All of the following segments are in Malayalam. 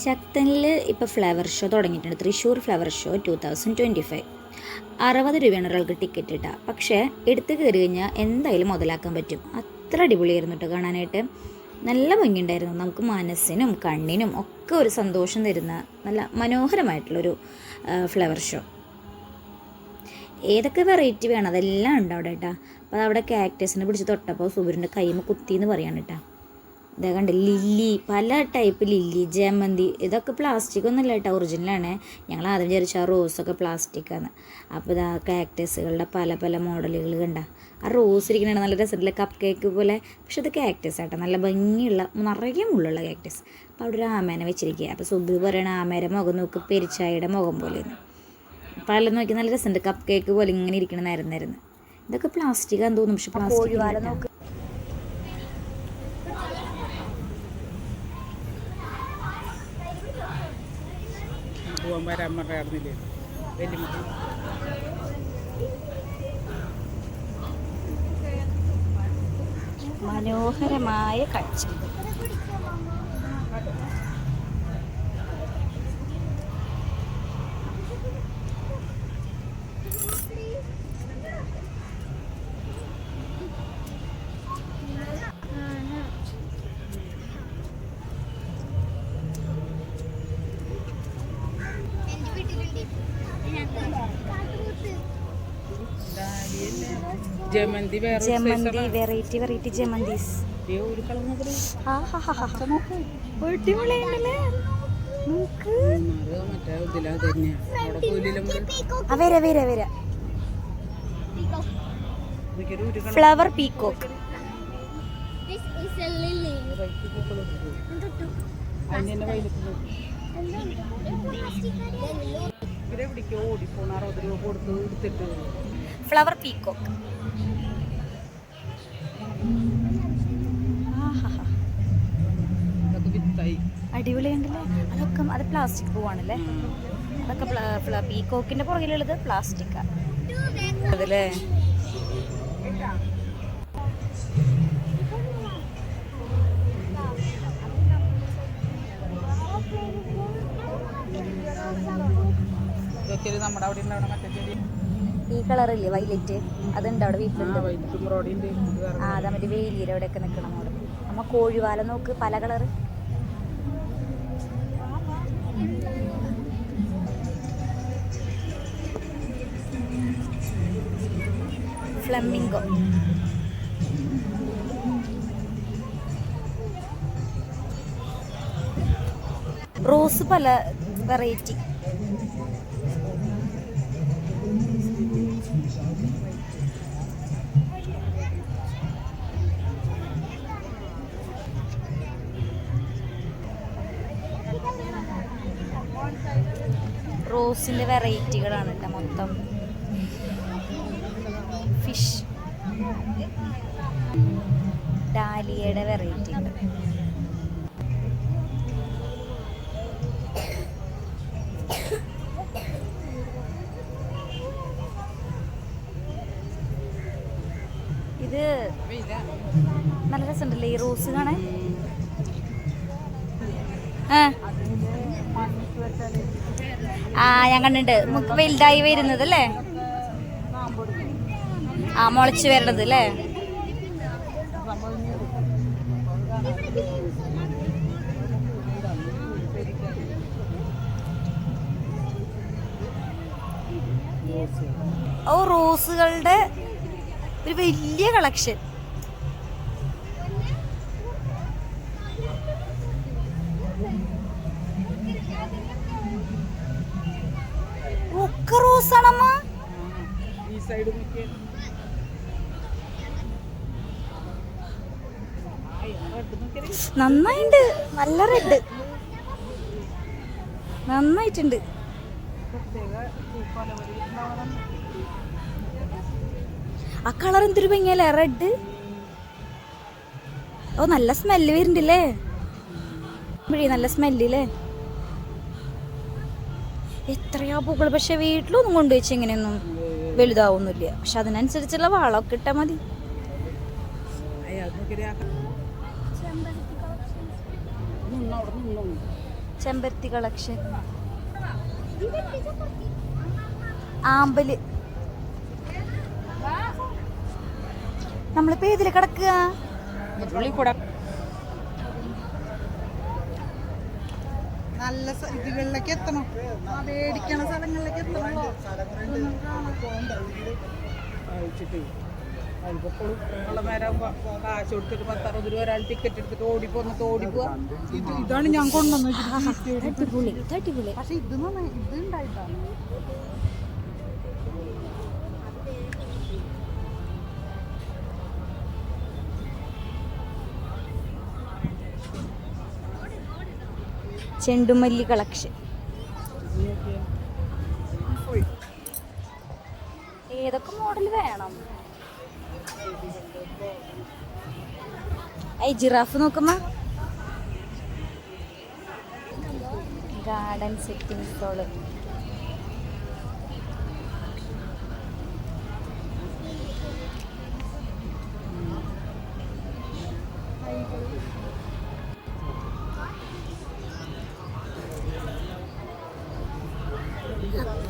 ശക്തനിൽ ഇപ്പോൾ ഫ്ലവർ ഷോ തുടങ്ങിയിട്ടുണ്ട്. Thrissur flower show two thousand twenty five അറുപത് രൂപയാണ് ഒരാൾക്ക് ടിക്കറ്റ് ഇട്ടാൽ പക്ഷേ എടുത്തു കയറി കഴിഞ്ഞാൽ എന്തായാലും മുതലാക്കാൻ പറ്റും. അത്ര അടിപൊളിയായിരുന്നു കേട്ടോ കാണാനായിട്ട്. നല്ല ഭംഗിയുണ്ടായിരുന്നു. നമുക്ക് മനസ്സിനും കണ്ണിനും ഒക്കെ ഒരു സന്തോഷം തരുന്ന നല്ല മനോഹരമായിട്ടുള്ളൊരു ഫ്ലവർ ഷോ ഏതൊക്കെ വെറൈറ്റി വേണം? അതെല്ലാം ഉണ്ട് അവിടെ കേട്ടോ അപ്പോൾ അവിടെ കാക്ടസിനെ പിടിച്ച് തൊട്ടപ്പോൾ സൂര്യന്റെ കൈമ കുത്തി എന്ന് പറയാണ് കേട്ടോ ഇതാ കണ്ട് ലില്ലി പല ടൈപ്പ് ലില്ലി ജമന്തി ഇതൊക്കെ പ്ലാസ്റ്റിക് ഒന്നുമില്ല കേട്ടോ ഒറിജിനലാണ് ഞങ്ങൾ ആദ്യം വിചാരിച്ചു ആ റോസൊക്കെ പ്ലാസ്റ്റിക്കാണ് അപ്പോൾ ഇതാ കാക്ടസുകളുടെ പല പല മോഡലുകൾ കണ്ട. ആ റോസ് ഇരിക്കണ നല്ല രസമുള്ള കപ്പ് കേക്ക് പോലെ. പക്ഷെ അത് കാക്ടസ് ആട്ടോ നല്ല ഭംഗിയുള്ള നിറയെ മുള്ളുള്ള കാക്ടസ് അപ്പോൾ അവിടെ ഒരു ആമേനെ വെച്ചിരിക്കുക അപ്പോൾ സുബി പറയണ ആമേരെ മുഖം നോക്ക് പെരിച്ചായുടെ മുഖം പോലെയെന്ന്. പല നോക്കി നല്ല രസമുണ്ട് കപ്പ് കേക്ക് പോലെ ഇങ്ങനെ ഇരിക്കണ നേരം നേരം. ഇതൊക്കെ പ്ലാസ്റ്റിക്കാന്ന് തോന്നും പക്ഷെ പ്ലാസ്റ്റിക് നോക്ക് അമ്മ പറയാറുന്നില്ലേ വലിയ മനോഹരമായ കാഴ്ച ജമന്തി വേറെ ജമന്തി വെറൈറ്റി വെറൈറ്റി ജമന്തീസ്. വര വര വര. Flower peacock This is a lily. അതിന്റെ തന്നെ വൈകിട്ട് ഇവരെ പിടിക്കോ ഓടിപ്പോണ അറുപത് രൂപ കൊടുത്ത് എടുത്തിട്ട് ഫ്ലവർ പീക്കോക്ക് അടിപൊളിയുണ്ടല്ലേ? അതൊക്കെ അത് പ്ലാസ്റ്റിക് പൂവാണല്ലേ? അതൊക്കെ പീക്കോക്കിന്റെ പുറകിലുള്ളത് പ്ലാസ്റ്റിക്കാ അതല്ലേ? ഇതൊക്കെ ഒരു നമ്മുടെ അവിടെ ഉണ്ടാവണ മറ്റേ ചെടി. ഈ കളറില്ലേ? വൈലറ്റ് അതുണ്ട് അവിടെ വീട്ടിലുണ്ട്. ആ അതാ മറ്റേ വേലിയുടെ അവിടെയൊക്കെ നിൽക്കണം അവിടെ നമ്മ കോഴിവാല നോക്ക് പല കളറ്. ഫ്ലമിംഗോ റോസ് പല വെറൈറ്റി. റോസിന്റെ വെറൈറ്റികളാണ് കേട്ടോ മൊത്തം. ഫിഷ്. ഡാലിയയുടെ വെറൈറ്റി ഉണ്ട് ഇത്. നല്ല രസമുണ്ടല്ലേ ഈ റോസ് കാണാൻ? ആ. ഞാൻ കണ്ടിട്ടുണ്ട്. നമുക്ക് വലുതായി വരുന്നത് അല്ലേ? ആ മുളച്ച് വരണത് അല്ലേ? ഓ റോസുകളുടെ ഒരു വലിയ കളക്ഷൻ. ഒക്കെ റോസാണമ്മ. ഈ സൈഡ് നന്നായിണ്ട്. നല്ല റെഡ് നന്നായിട്ടുണ്ട്. ആ കളർ എന്തൊരു ഭംഗിയല്ലേ? റെഡ് ഓ നല്ല സ്മെല്ല് വരുന്നുണ്ടല്ലേ? നല്ല സ്മെല്ലില്ലേ എത്രയാ പൂക്കൾ പക്ഷെ വീട്ടിലൊന്നും കൊണ്ടുവച്ച് ഇങ്ങനെയൊന്നും വലുതാവുന്നില്ല പക്ഷെ അതിനനുസരിച്ചുള്ള വളമൊക്കെ ഇട്ടാൽ മതി. ചെമ്പരത്തി കളക്ഷൻ. ആമ്പൽ. നമ്മളിപ്പോ ഏതിൽ കിടക്കുക നല്ല ഇതുകളിലേക്ക് എത്തണം മേടിക്കണ സ്ഥലങ്ങളിലേക്ക് എത്തണല്ലോ ഇതൊന്നും കാണാൻ. അയച്ചിട്ട് അതിപ്പോഴും ഉള്ള നേരമാകുമ്പോ കാശ് കൊടുത്തിട്ട് പത്തറുപത് രൂപ ഒരാൾ ടിക്കറ്റ് എടുത്തിട്ട് ഓടിപ്പോന്നിട്ട് ഓടിപ്പോവാ ഇത് ഇതാണ് ഞാൻ കൊണ്ടുവന്നു അടിപൊളി ഇത് അടിപൊളി പക്ഷെ ഇത് നന്നായി ഇത് ഉണ്ടായിട്ടാണ് ചെണ്ടുമല്ലി കളക്ഷൻ. ഏതൊക്കെ മോഡൽ വേണം? ഐ ജിറാഫ് നോക്കുമ്പോ ഗാർഡൻ സെറ്റിംഗ് സോൾ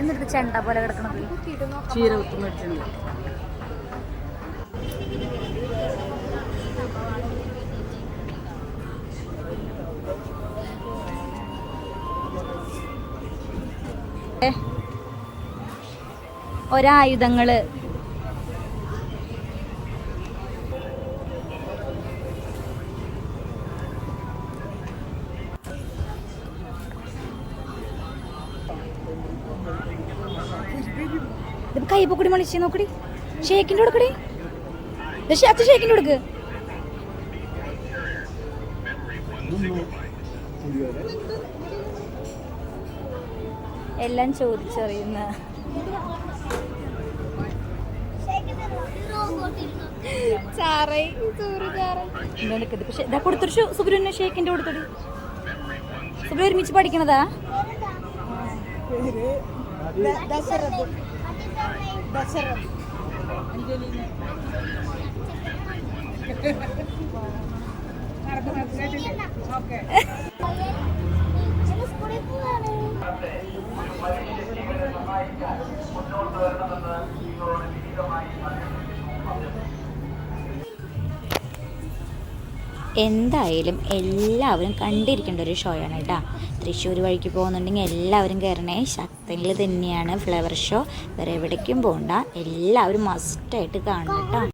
എന്നിട്ട് ചെണ്ട പോലെ കിടക്കണത് ചീര കുത്തുന്നിട്ടുണ്ട് ഒരായുധങ്ങൾ പൊക്കടി മണിച്ച് നോക്കടി. ഷേക്കിന്റെ കൊടുക്കടി. പക്ഷെ അച്ഛൻ ഷേക്കിന്റെ കൊടുക്ക്. എല്ലാം ചോദിച്ചറിയുന്ന. കൊടുത്തൊരു ഷേക്കിന്റെ കൊടുത്തടി സുബ്ര ഒരുമിച്ച് പഠിക്കണതാ? എന്തായാലും എല്ലാവരും കണ്ടിരിക്കേണ്ട ഒരു ഷോയാണ് കേട്ടോ. തൃശ്ശൂർ വഴിക്ക് പോകുന്നുണ്ടെങ്കിൽ എല്ലാവരും കയറണേ ശക്തനിൽ തന്നെയാണ് ഫ്ലവർ ഷോ. വേറെ എവിടേക്കും പോകണ്ട എല്ലാവരും മസ്റ്റായിട്ട് കാണണം കേട്ടോ.